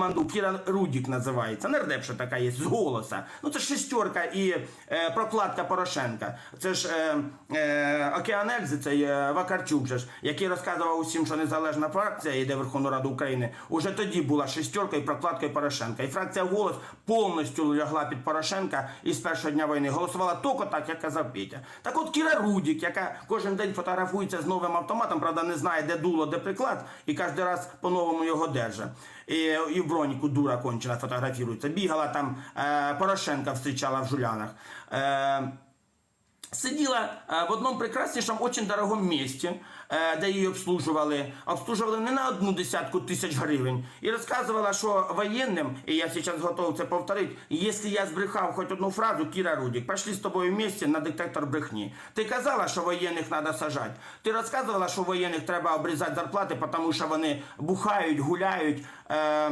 Манду Кіра Рудік називається. Нардепша така є з голоса. Ну це ж шестерка і е, прокладка Порошенка. Це ж е, е, Океанельзи, цей е, Вакарчук, же ж, який розказував усім, що незалежна фракція йде в Верховну Раду України. Уже тоді була шестерка і прокладкою Порошенка. І фракція голос повністю лягла під Порошенка і з першого дня війни голосувала тільки так, як казав Петя. Так от Кіра Рудік, яка кожен день фотографується з новим автоматом, правда, не знає, де дуло, де приклад, і кожен раз по-новому його держить. І, і броніку дура кончена фотографірується. Бігала там е, Порошенка встрічала в жулянах. Сиділа е, в одному прекраснішому, очень дорогому місті, е, де її обслужували. Обслужували не на одну десятку тисяч гривень. І розказувала, що воєнним, і я зараз готовий це повторити, якщо я збрехав хоч одну фразу, Кіра Рудік, пішли з тобою вместе на детектор брехні. Ти казала, що воєнних треба сажати. Ти розказувала, що воєнних треба обрізати зарплати, тому що вони бухають, гуляють. Е,